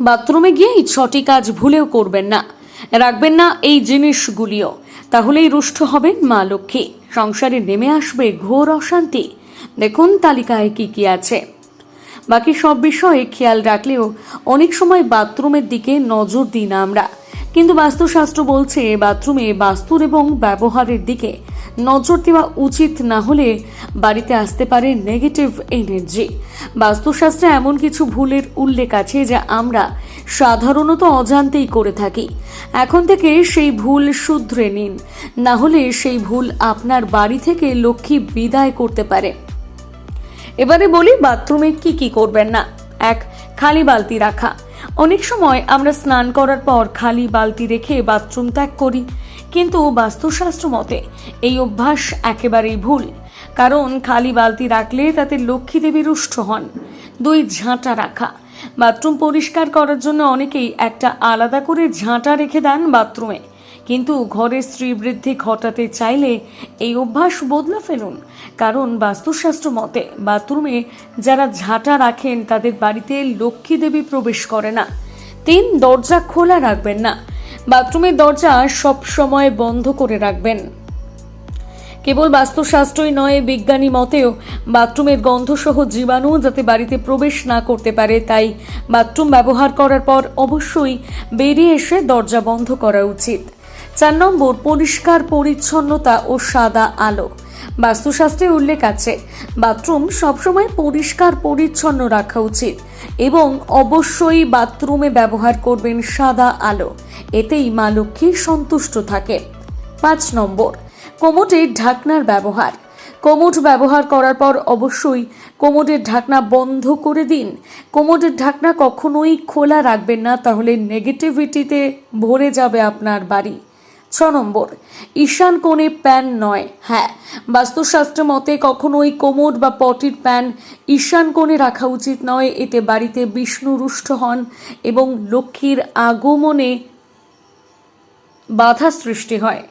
বাথরুমে গিয়ে এই ছটি কাজ ভুলেও করবেন না। রাখবেন না এই জিনিসগুলিও। তাহলেই রুষ্ট হবেন মা লক্ষ্মী। সংসারে নেমে আসবে ঘোর অশান্তি। দেখুন তালিকায় কি কি আছে। বাকি সব বিষয়ে খেয়াল রাখলেও অনেক সময় বাথরুমের দিকে নজর দিই না আমরা। কিন্তু বাস্তুশাস্ত্র বলছে, বাথরুমে বাস্তুর এবং ব্যবহারের দিকে নজর দেওয়া উচিত না হলে বাড়িতে আসতে পারে নেগেটিভ এনার্জি বাস্তুশাস্ত্রে এমন কিছু ভুলের উল্লেখ আছে যা আমরা সাধারণত অজান্তেই করে থাকি। এখন থেকে সেই ভুল শুধরে নিন, না হলে সেই ভুল আপনার বাড়ি থেকে লক্ষ্মী বিদায় করতে পারে। এবারে বলি, বাথরুমে কি কি করবেন না? এক, খালি বালতি রাখা। অনেক সময় আমরা স্নান করার পর খালি বালতি রেখে বাথরুম ত্যাগ করি। কিন্তু বাস্তুশাস্ত্র মতে এই অভ্যাস একেবারেই ভুল। কারণ খালি বালতি রাখলে তাতে লক্ষ্মী দেবী রুষ্ট হন। দুই ঝাঁটা রাখা। বাথরুম পরিষ্কার করার জন্য অনেকেই একটা আলাদা করে ঝাঁটা রেখে দেন বাথরুমে। কিন্তু ঘরে স্ত্রী বৃদ্ধি ঘটাতে চাইলে এই অভ্যাস বদলে ফেলুন। কারণ বাস্তুশাস্ত্র মতে বাথরুমে যারা ঝাঁটা রাখেন, তাদের বাড়িতে লক্ষ্মী দেবী প্রবেশ করে না। তিন, দরজা খোলা রাখবেন না। বাথরুমের দরজা সব সময় বন্ধ করে রাখবেন। কেবল বাস্তুশাস্ত্রই নয়, বিজ্ঞানী মতেও বাথরুমের গন্ধসহ জীবাণু যাতে বাড়িতে প্রবেশ না করতে পারে, তাই বাথরুম ব্যবহার করার পর অবশ্যই বেরিয়ে এসে দরজা বন্ধ করা উচিত। চার নম্বর, পরিষ্কার, পরিচ্ছন্নতা ও সাদা আলো। বাস্তুশাস্ত্রে উল্লেখ আছে, বাথরুম সবসময় পরিষ্কার, পরিচ্ছন্ন রাখা উচিত এবং অবশ্যই বাথরুমে ব্যবহার করবেন সাদা আলো, এতেই মা লক্ষ্মী সন্তুষ্ট থাকে পাঁচ নম্বর কোমোটের ঢাকনার ব্যবহার। কোমোট ব্যবহার করার পর অবশ্যই কোমোটের ঢাকনা বন্ধ করে দিন। কোমোটের ঢাকনা কখনোই খোলা রাখবেন না, তাহলে নেগেটিভিটিতে ভরে যাবে আপনার বাড়ি। ছ নম্বর, ঈশান কোণে প্যান নয়। হ্যাঁ বাস্তুশাস্ত্র মতে কখনোই কোমোট বা পটির প্যান ঈশান কোণে রাখা উচিত নয়। এতে বাড়িতে বিষ্ণু রুষ্ট হন এবং লক্ষ্মীর আগমনে বাধা সৃষ্টি হয়।